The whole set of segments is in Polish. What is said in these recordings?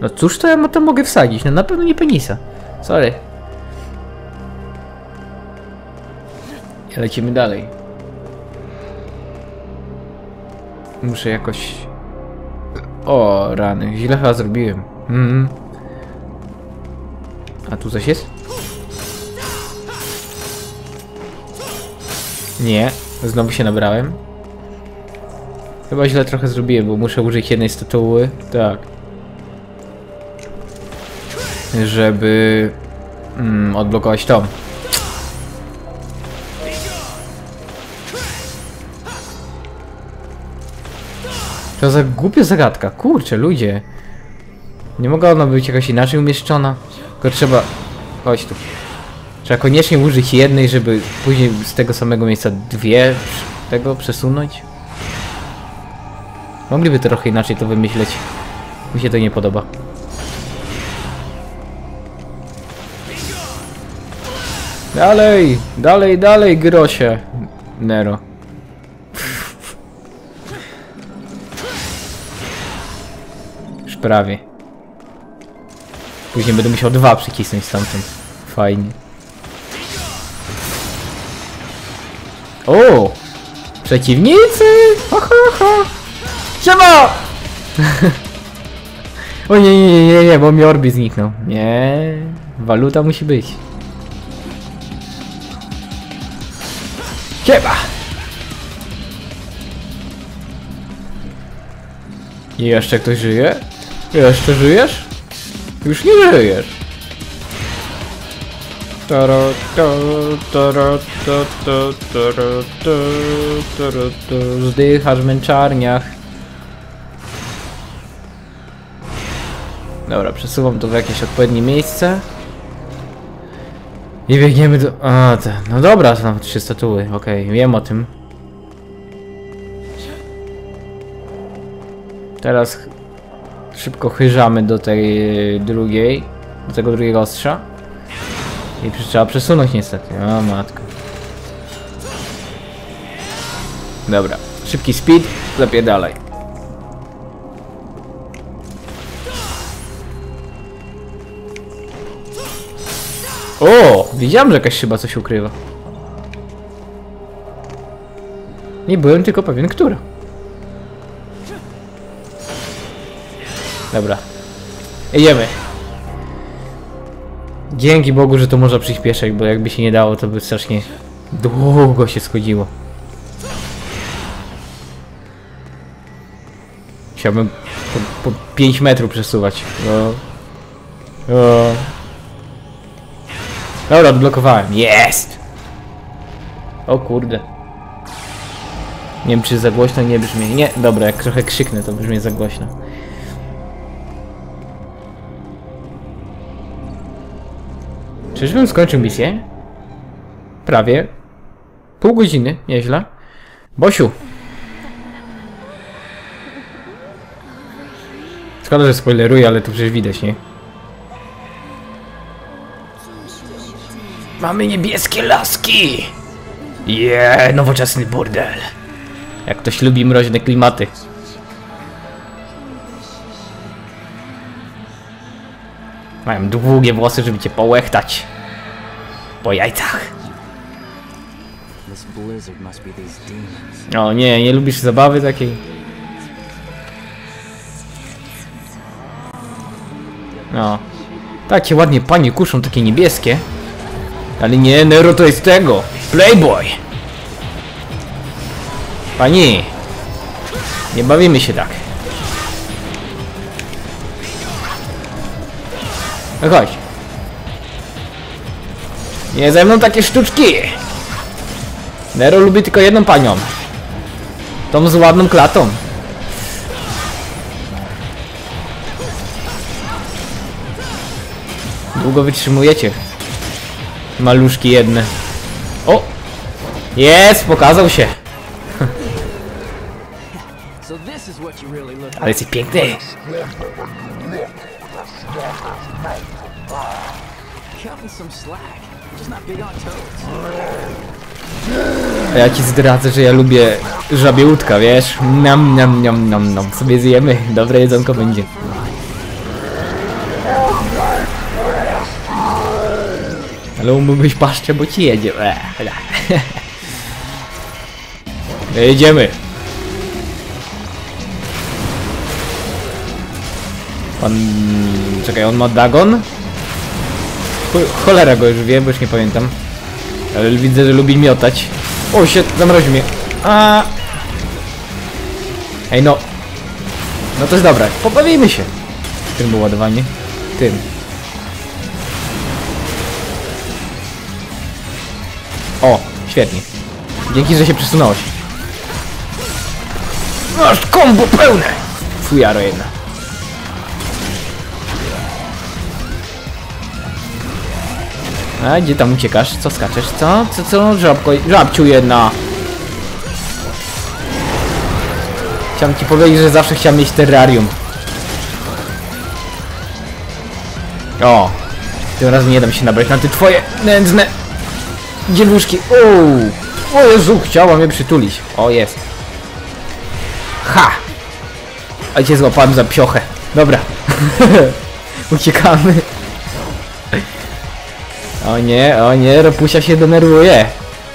No cóż to ja mu to mogę wsadzić? No na pewno nie penisa. Sorry. Lecimy dalej. Muszę jakoś... O, rany. Źle chyba zrobiłem. Mhm. A tu coś jest? Nie. Znowu się nabrałem. Chyba źle trochę zrobiłem, bo muszę użyć jednej statuły. Tak. Żeby... Mm, odblokować to. To za głupia zagadka. Kurczę, ludzie. Nie mogła ona być jakoś inaczej umieszczona. Tylko trzeba... Chodź tu. Trzeba koniecznie użyć jednej, żeby później z tego samego miejsca dwie tego przesunąć. Mogliby trochę inaczej to wymyśleć. Mi się to nie podoba. Dalej, dalej, dalej, grosie. Nero. Już prawie. Później będę musiał dwa przycisnąć stamtąd. Fajnie. O! Przeciwnicy! Ha, ha. Siema! o nie, nie, nie, nie, nie, bo mi orbi zniknął. Nie, waluta musi być. Siema! I jeszcze ktoś żyje? Jeszcze żyjesz? Już nie żyjesz. Zdychasz w męczarniach. Dobra, przesuwam to w jakieś odpowiednie miejsce. I biegniemy do... A, te. No dobra, to nawet trzy statuły. Okej, wiem o tym. Teraz szybko chyżamy do tej drugiej, do tego drugiego ostrza. I trzeba przesunąć niestety. O matko. Dobra, szybki speed, lepiej dalej. O, widziałem, że jakaś szyba coś ukrywa. Nie byłem tylko pewien, która. Dobra. Jedziemy. Dzięki Bogu, że to można przyspieszać, bo jakby się nie dało, to by strasznie długo się schodziło. Chciałbym po, po 5 metrów przesuwać. No. O. Dobra, odblokowałem. Jest! O kurde. Nie wiem, czy za głośno nie brzmi. Nie, dobra, jak trochę krzyknę, to brzmi za głośno. Czyżbym skończył misję? Prawie. Pół godziny, nieźle. Bosiu! Szkoda, że spoileruję, ale tu przecież widać, nie? Mamy niebieskie laski! Je, nowoczesny burdel. Jak ktoś lubi mroźne klimaty. Mają długie włosy, żeby cię połechtać. Po jajcach. O nie, nie lubisz zabawy takiej? No. Takie ładnie panie kuszą, takie niebieskie. Ale nie, Nero to jest tego. Playboy. Pani. Nie bawimy się tak. No chodź. Nie ze mną takie sztuczki. Nero lubi tylko jedną panią. Tą z ładną klatą. Długo wytrzymujecie. Maluszki jedne. O! Jest! Pokazał się! Ale jesteś piękny! A ja ci zdradzę, że ja lubię żabie łódka, wiesz? Nam, nam, nam, nam, nam. Sobie zjemy. Dobre jedzonko będzie. Ale umyłbyś paszczę, bo ci jedzie. Eee. Jedziemy. Pan... Czekaj, on ma Dagon? Cho- Cholera go już wie, bo już nie pamiętam. Ale widzę, że lubi miotać. O, się zamroził mnie. A. Ej, no. No to jest dobra. Pobawimy się. Tym było ładowanie. Tym. O, świetnie. Dzięki, że się przesunąłeś. Masz kombo pełne! Fujaro jedna. A gdzie tam uciekasz? Co skaczesz? Co? Co, co? Żabko, żabciu jedna. Chciałem ci powiedzieć, że zawsze chciałem mieć terrarium. O! Tym razem nie dam się nabrać na te twoje nędzne dzieluszki. O! O Jezu, chciała mnie przytulić. O, jest. Ha! A cię złapałem za piochę. Dobra. Uciekamy. O nie, o nie, Ropusia się denerwuje.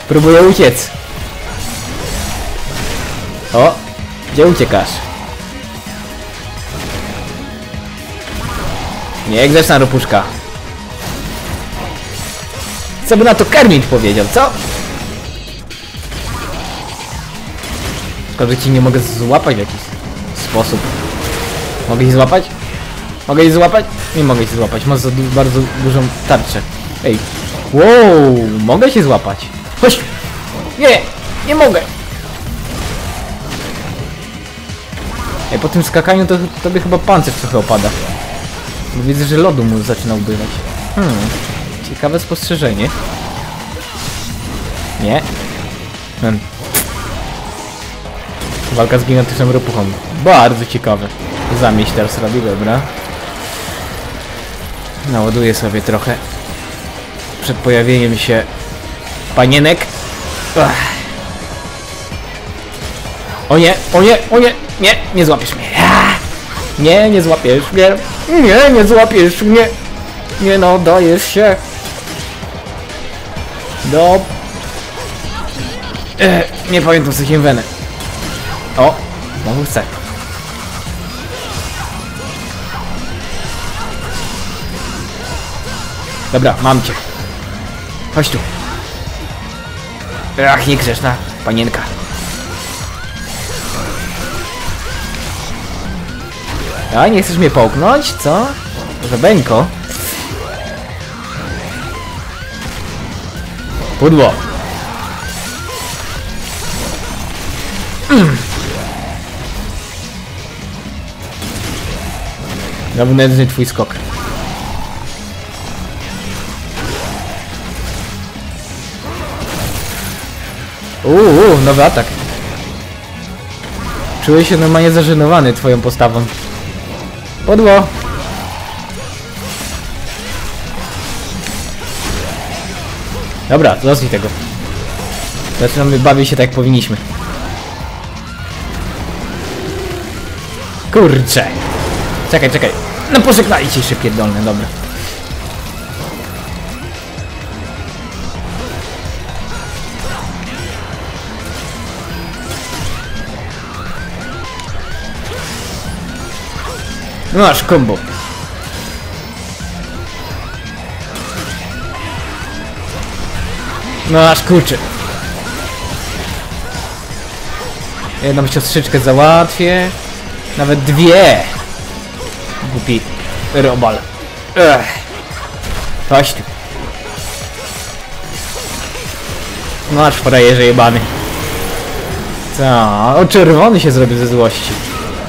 Próbuje uciec. O, gdzie uciekasz? Nie, grzeczna Ropuszka. Co by na to Kermit powiedział, co? Tylko, że ci nie mogę złapać w jakiś sposób. Mogę ich złapać? Mogę ich złapać? Nie mogę ich złapać, masz za bardzo dużą tarczę. Ej, wow, mogę się złapać. Chodź! Nie, nie mogę. Ej, po tym skakaniu to tobie chyba pancerz trochę opada. Widzę, że lodu mu zaczyna ubywać. Hmm, ciekawe spostrzeżenie. Nie. Hmm. Walka z gigantyczną ropuchą. Bardzo ciekawe. Zamieść teraz robi, dobra. Naładuję sobie trochę przed pojawieniem się panienek. Ach. O nie, o nie, o nie, nie, nie złapiesz mnie. Nie, nie złapiesz mnie. Nie, nie złapiesz mnie. Nie no, dajesz się. Do... E, nie pamiętam co się wenę. O, znowu chcę. Dobra, mam cię. Chodź tu. Ach, nie grzeszna panienka. A, nie chcesz mnie połknąć, co? Żebeńko. Pudło. Mm. Na wnętrzny twój skok. Uuu, nowy atak. Czuję się normalnie zażenowany twoją postawą. Podło! Dobra, zostań tego. Zaczynamy bawić się tak jak powinniśmy. Kurczę. Czekaj, czekaj. No pożegnajcie się pierdolne, dobra. No Masz kombo. No aż kurczę. Jedną siostrzyczkę załatwię. Nawet dwie. Głupi robal. Ech. Chodź tu. No aż frajerze jebany. Co? O czerwony się zrobił ze złości.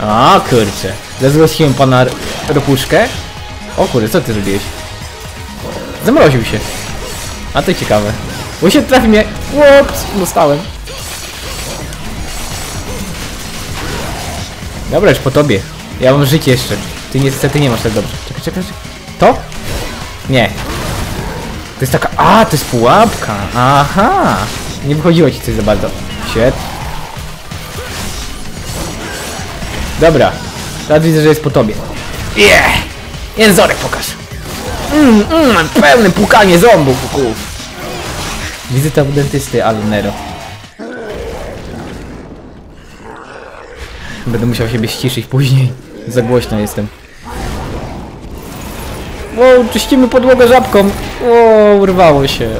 A kurczę. Zezłościłem pana ropuszkę. O kurde, co ty zrobiłeś? Zamroził się. A to ciekawe. Bo się trafi mnie. Łops, dostałem. Dobra, już po tobie. Ja mam życie jeszcze. Ty niestety nie masz tak dobrze. Czekaj, czekaj, czekaj. To? Nie. To jest taka... A, to jest pułapka. Aha. Nie wychodziło ci coś za bardzo. Świetnie. Dobra. Teraz widzę, że jest po tobie. Yeah! Jęzorek pokaż. Mm, mm, pełne płukanie ząbów. Uf. Wizyta u dentysty Alnero. Będę musiał siebie ściszyć później. Za głośno jestem. O, czyścimy podłogę żabką. O, urwało się.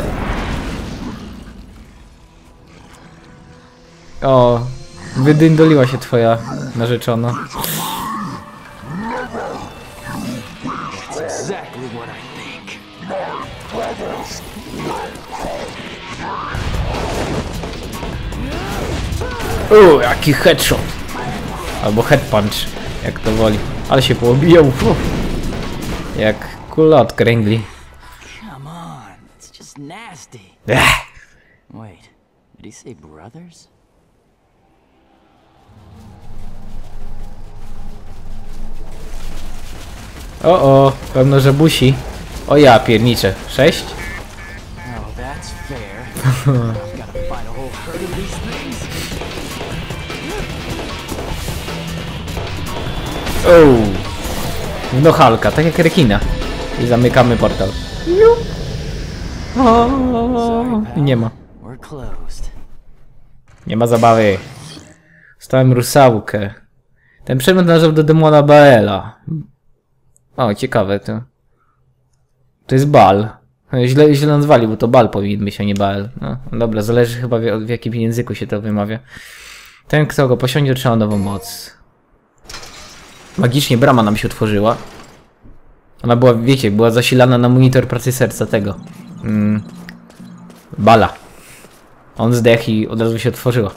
O, wydyndoliła się twoja narzeczona. O, jaki headshot. Albo head punch, jak to woli. Ale się poobijał. Uf. Jak kula od kręgli. Ech. Wait, did he say brothers? O, o, pełno żabusi. O ja pierniczę. Sześć? Oh, that's fair. O. No Halka, tak jak rekina. I zamykamy portal. O, nie ma. Nie ma zabawy. Stałem rusałkę. Ten przedmiot należał do demona Baela. O, ciekawe to. To jest Bal. Źle, źle nazwali, bo to Bal powinien być, a nie Bael. No, dobra, zależy chyba w, w jakim języku się to wymawia. Ten, kto go posiądzie, otrzyma nową moc. Magicznie brama nam się otworzyła. Ona była, wiecie, była zasilana na monitor pracy serca tego. Mm. Bala. On zdechł i od razu się otworzyła.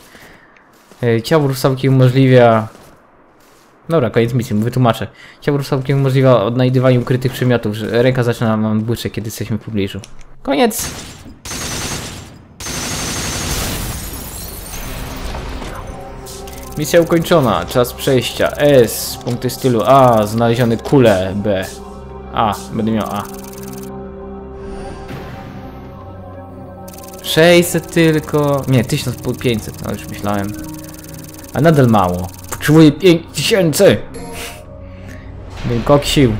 E, Ciało rusałki umożliwia... Dobra, koniec misji, wytłumaczę. Ciało rusałki umożliwia odnajdywanie ukrytych przedmiotów, że ręka zaczyna nam błyszczeć, kiedy jesteśmy w pobliżu. Koniec! Misja ukończona, czas przejścia. S, punkty stylu A, znalezione kule. B. A, będę miał A. 600 tylko. Nie, 1500, no już myślałem. A nadal mało. Potrzebuję 5000! Wielkok sił.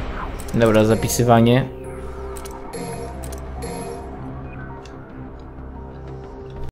Dobra, zapisywanie.